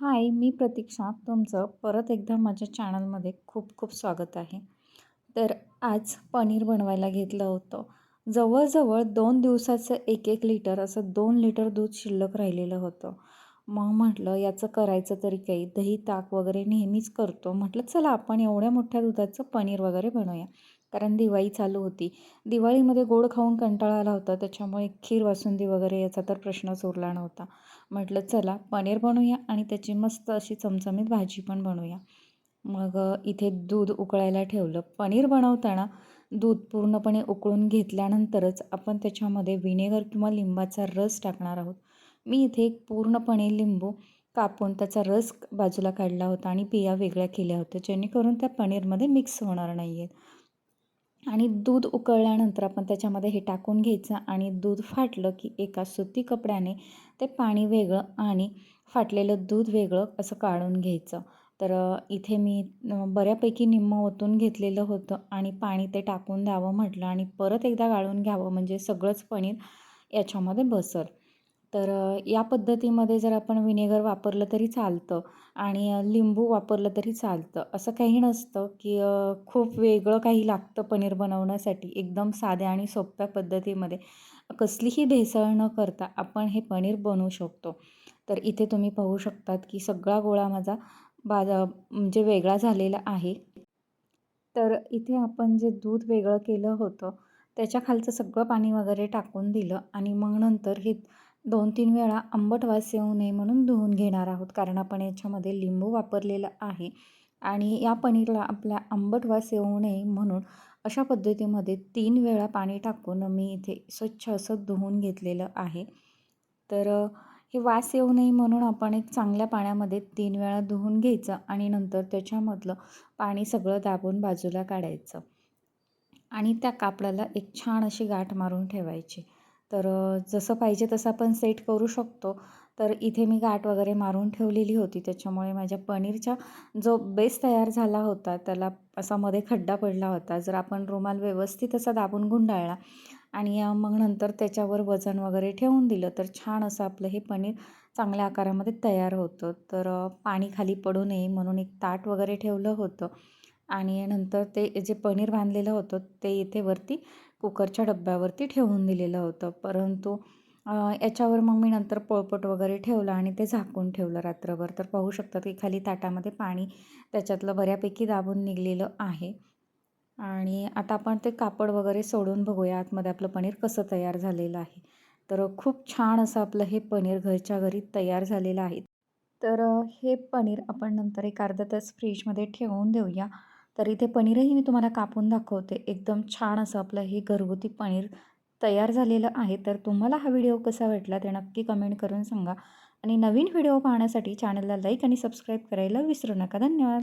हाय मी प्रतीक्षा. तुमचं परत एकदा माझ्या चॅनलमध्ये खूप खूप स्वागत आहे. तर आज पनीर बनवायला घेतलं होतं. जवळजवळ दोन दिवसाचं एक एक लिटर असं दोन लिटर दूध शिल्लक राहिलेलं होतं. मग म्हटलं याचं करायचं तरी काही. दही ताक वगैरे नेहमीच करतो. म्हटलं चला आपण एवढ्या मोठ्या दुधाचं पनीर वगैरे बनवूया. कारण दिवाळी चालू होती. दिवाळीमध्ये गोड खाऊन कंटाळा आला होता. त्याच्यामुळे खीर वासुंदी वगैरे याचा तर प्रश्नच उरला नव्हता. म्हटलं चला पनीर बनवूया आणि त्याची मस्त अशी चमचमीत भाजी पण बनवूया मग इथे दूध उकळायला ठेवलं. पनीर बनवताना दूध पूर्णपणे उकळून घेतल्यानंतरच आपण त्याच्यामध्ये व्हिनेगर किंवा लिंबाचा रस टाकणार आहोत. मी इथे एक पूर्णपणे लिंबू कापून त्याचा रस बाजूला काढला होता आणि पिया वेगळ्या केल्या होत्या जेणेकरून त्या पनीरमध्ये मिक्स होणार नाही आहेत आणि दूध उकळल्यानंतर आपण त्याच्यामध्ये हे टाकून घ्यायचं आणि दूध फाटलं की एका सुती कपड्याने ते पाणी वेगळं आणि फाटलेलं दूध वेगळं असं काढून घ्यायचं. तर इथे मी बऱ्यापैकी निम्म ओतून घेतलेलं होतं आणि पाणी ते टाकून द्यावं म्हटलं आणि परत एकदा गाळून घ्यावं म्हणजे सगळंच पनीर याच्यामध्ये बसल. तर या पद्धतीमध्ये जर आपण व्हिनेगर वापरलं तरी चालतं आणि लिंबू वापरलं तरी चालतं. असं काही नसतं की खूप वेगळं काही लागतं पनीर बनवण्यासाठी एकदम साध्या आणि सोप्या पद्धतीमध्ये. कसलीही भेसळ न करता आपण हे पनीर बनवू शकतो. तर इथे तुम्ही पाहू शकतात की सगळा गोळा माझा बाजा म्हणजे वेगळा झालेला आहे. तर इथे आपण जे दूध वेगळं केलं होतं त्याच्या खालचं सगळं पाणी वगैरे टाकून दिलं आणि मग नंतर हे दोन तीन वेळा आंबट वास येऊ नये म्हणून धुवून घेणार आहोत. कारण आपण याच्यामध्ये लिंबू वापरलेलं आहे आणि या पनीरला आपल्या आंबट वास येऊ नये म्हणून अशा पद्धतीमध्ये तीन वेळा पाणी टाकून मी इथे स्वच्छ असं धुवून घेतलेलं आहे. तर हे वास येऊ नये म्हणून आपण एक चांगल्या पाण्यामध्ये तीन वेळा धुवून घ्यायचं आणि नंतर त्याच्यामधलं पाणी सगळं दाबून बाजूला काढायचं आणि त्या कापडाला एक छान अशी गाठ मारून ठेवायची. तर जसं पाहिजे तसं आपण सेट करू शकतो. तर इथे मी गाठ वगैरे मारून ठेवलेली होती. त्याच्यामुळे माझ्या पनीरचा जो बेस तयार झाला होता त्याला असा मध्ये खड्डा पडला होता. जर आपण रुमाल व्यवस्थित असा दाबून गुंडाळला आणि मग नंतर त्याच्यावर वजन वगैरे ठेवून दिलं तर छान असं आपलं हे पनीर चांगल्या आकारामध्ये तयार होतं. तर पाणी खाली पडू नये म्हणून एक ताट वगैरे ठेवलं होतं. आणि नंतर ते जे पनीर बांधलेलं होतं ते इथे वरती कुकरच्या डब्यावरती ठेवून दिलेलं होतं. परंतु याच्यावर मग मी नंतर पोळपट वगैरे ठेवलं आणि ते झाकून ठेवलं रात्रभर. तर पाहू शकतात की खाली ताटामध्ये पाणी त्याच्यातलं बऱ्यापैकी दाबून निघलेलं आहे. आणि आता आपण ते कापड वगैरे सोडून बघूया आतमध्ये आपलं पनीर कसं तयार झालेलं आहे. तर खूप छान असं आपलं हे पनीर घरच्या घरी तयार झालेलं आहे. तर हे पनीर आपण नंतर एक अर्धा तास फ्रीजमध्ये ठेवून देऊया. तर इथे पनीरही मी तुम्हाला कापून दाखवते. एकदम छान असं आपलं हे घरगुती पनीर तयार झालेलं आहे. तर तुम्हाला हा व्हिडिओ कसा वाटला ते नक्की कमेंट करून सांगा. आणि नवीन व्हिडिओ पाहण्यासाठी चॅनलला लाईक आणि सबस्क्राईब करायला विसरू नका. धन्यवाद.